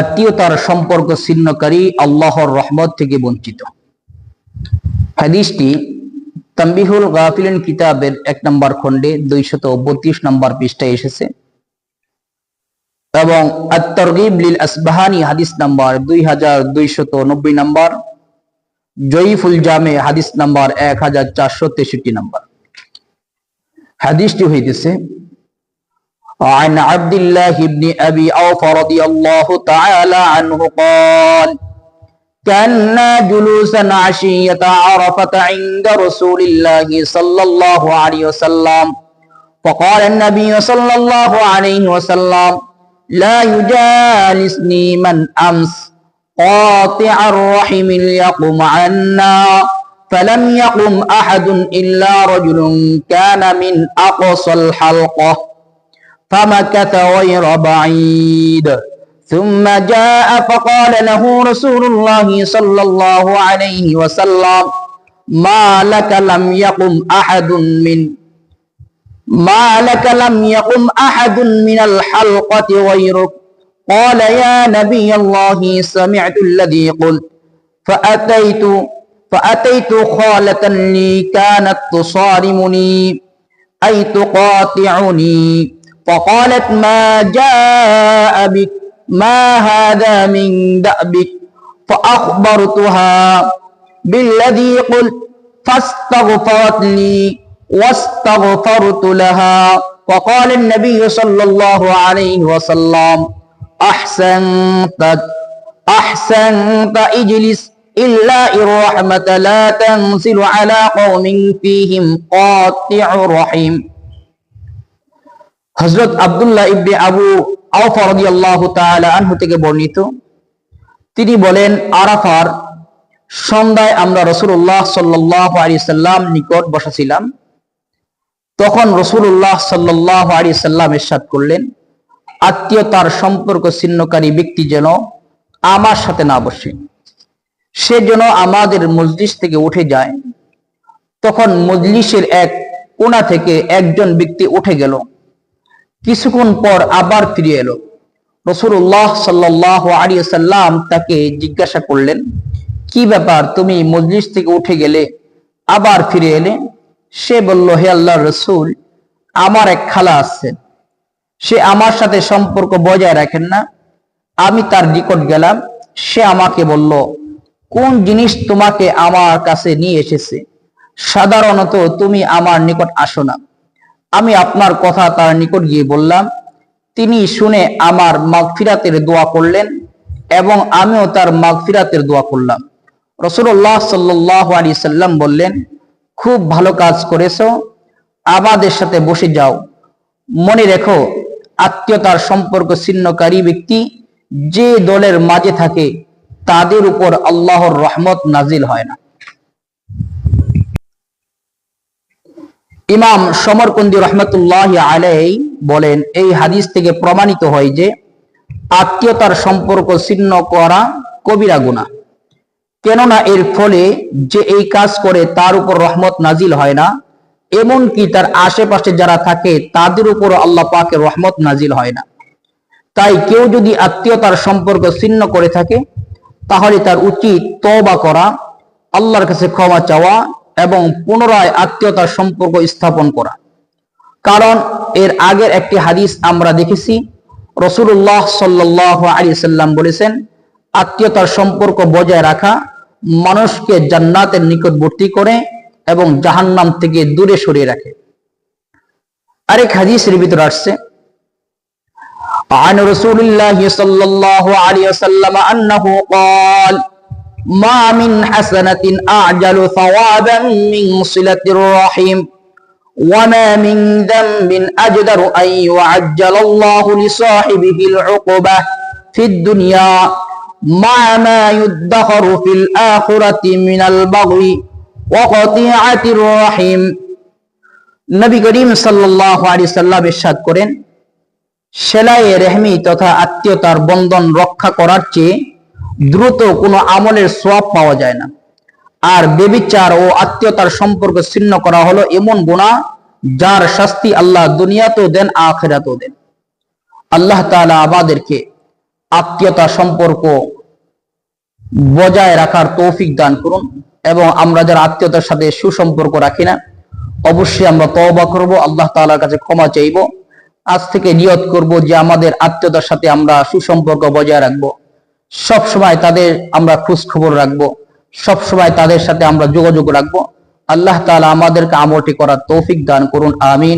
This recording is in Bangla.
আত্মীয়তার সম্পর্ক ছিন্নকারী আল্লাহর রহমত থেকে বঞ্চিত। হাদিসটি তাম্বিহুল গাফিলিন কিতাবের এক নম্বর খণ্ডে দুইশত বত্রিশ নম্বর পৃষ্ঠায় এসেছে। এবং আত্তরগিব লিল আসবাহানি হাদিস নাম্বার দুই হাজার দুইশত নব্বই নম্বর, জয়ীফুল জামে হাদিস নাম্বার এক হাজার চারশো তেষট্টি নম্বর। হাদিসটি হইতেছে عن عبد الله بن أبي أوفى رضي الله تعالى عنه قال كنا جلوسا عشية عرفة عند رسول الله صلى الله عليه وسلم. فقال النبي صلى الله عليه وسلم لا يجالسني من أمس. قاطع الرحم ليقم عنا. فلم يقم أحد إلا رجل كان من أقصى الحلقة. فمكث غير بعيد. ثم جاء فقال له رسول الله صلى الله عليه وسلم ما لك لم يقم أحد من ما لك لم يقم أحد من الحلقة غيرك؟ قال يا نبي الله سمعت الذي قلت فأتيت فأتيت خالة لي كانت تصارمني أي تقاطعني. فقالت ما جاء بك؟ ما هذا من دأبك؟ فأخبرتها بالذي قلت فاستغفرت لي واستغفرت لها. وقال النبي صلى الله عليه وسلم أحسنت أحسنت إجلس إلا الرحمة لا تنزل على قوم فيهم قاطع رحيم. হজরত আব্দুল্লাহ ইবনে আবু আনহু থেকে বর্ণিত। তিনি বলেন, আরাফার সন্ধ্যায় আমরা রসুল্লাহ সাল্লাহ সাল্লাম নিকট বসাছিলাম। তখন রসুল্লাহ সাল্লাহ আলী সাল্লাম এরশাদ করলেন, আত্মীয়তার সম্পর্ক ছিন্নকারী ব্যক্তি যেন আমার সাথে না বসে। সে যেন আমাদের মজলিস থেকে উঠে যায়। তখন মজলিসের এক কোণা থেকে একজন ব্যক্তি উঠে গেল। কিছুক্ষণ পর আবার ফিরে এলো। রসুল্লাহ সাল্লাহ আলী সাল্লাম তাকে জিজ্ঞাসা করলেন, কি ব্যাপার? তুমি মজলিস থেকে উঠে গেলে আবার ফিরে এলে? সে বলল, হে আল্লাহ রসুল, আমার এক খালা আছে। সে আমার সাথে সম্পর্ক বজায় রাখেন না। আমি তার নিকট গেলাম। সে আমাকে বলল, কোন জিনিস তোমাকে আমার কাছে নিয়ে এসেছে? সাধারণত তুমি আমার নিকট আসো না। আমি আপনার কথা তার নিকট গিয়ে বললাম, তিনি শুনে আমার মাগফিরাতের দোয়া করলেন এবং আমিও তার মাগফিরাতের দোয়া করলাম। রসুল্লাহ সাল্লাহ সাল্লাম বললেন, খুব ভালো কাজ করেছ, আমাদের সাথে বসে যাও। মনে রেখো, আত্মীয়তার সম্পর্ক ছিন্নকারী ব্যক্তি যে দলের মাঝে থাকে, তাদের উপর আল্লাহর রহমত নাজিল হয় না। ইমাম সমরকন্দি রহমতুল্লাহ আলাই বলেন, এই হাদিস থেকে প্রমাণিত হয় যে আত্মীয়তার সম্পর্ক ছিন্ন করা কবিরা গুণা কেননা এর ফলে যে এই কাজ করে তার উপর রহমত নাজিল হয় না, এমনকি তার আশেপাশে যারা থাকে তাদের উপর আল্লাহ পাকে রহমত নাজিল হয় না। তাই কেউ যদি আত্মীয়তার সম্পর্ক ছিন্ন করে থাকে, তাহলে তার উচিত তবা করা, আল্লাহর কাছে ক্ষমা চাওয়া এবং পুনরায় আত্মীয়তার সম্পর্ক স্থাপন করা কারণ এর আগের একটি হাদিস আমরা দেখেছি রসুল্লাহ সাল্লাহ আলী সাল্লাম বলেছেন আত্মীয়তার সম্পর্ক বজায় রাখা মানুষকে জান্নাতের নিকটবর্তী করে এবং জাহান্নাম থেকে দূরে সরিয়ে রাখে আরেক হাদিসের ভিতরে আসছে عن رسول الله صلى الله عليه وسلم أنه قال ما من حسنة أعجل ثوابا من صلة الرحم وما من ذنب أجدر أن يعجل الله لصاحبه العقبة في الدنيا مع ما يدخر في الآخرة من البغي وقطيعة الرحم নবী করিম সাল্লাহ আলী সাল্লাম ইরশাদ করেন সেলাইয়ে রেহমি তথা আত্মীয়তার বন্ধন রক্ষা করার চেয়ে দ্রুত কোনো আমলের সোয়াব পাওয়া যায় না। আর বেবিচার ও আত্মীয়তার সম্পর্ক ছিন্ন করা হলো এমন গুণা যার শাস্তি আল্লাহ দুনিয়াতেও দেন, আখেরাতেও দেন। আল্লাহ তাআলা আমাদেরকে আত্মীয়তা সম্পর্ক বজায় রাখার তৌফিক দান করুন এবং আমরা যারা আত্মীয়তার সাথে সুসম্পর্ক রাখি না, অবশ্যই আমরা তওবা করব, আল্লাহ তাআলার কাছে ক্ষমা চাইব। আজ থেকে নিয়ত করব যে আমাদের আত্মীয়তার সাথে আমরা সুসম্পর্ক বজায় রাখব। সব সময় তাদের আমরা খোঁজ খবর রাখব, সব সময় তাদের সাথে আমরা যোগাযোগ রাখব। আল্লাহ তালা আমাদেরকে আমলটি করার তৌফিক দান করুন, আমিন।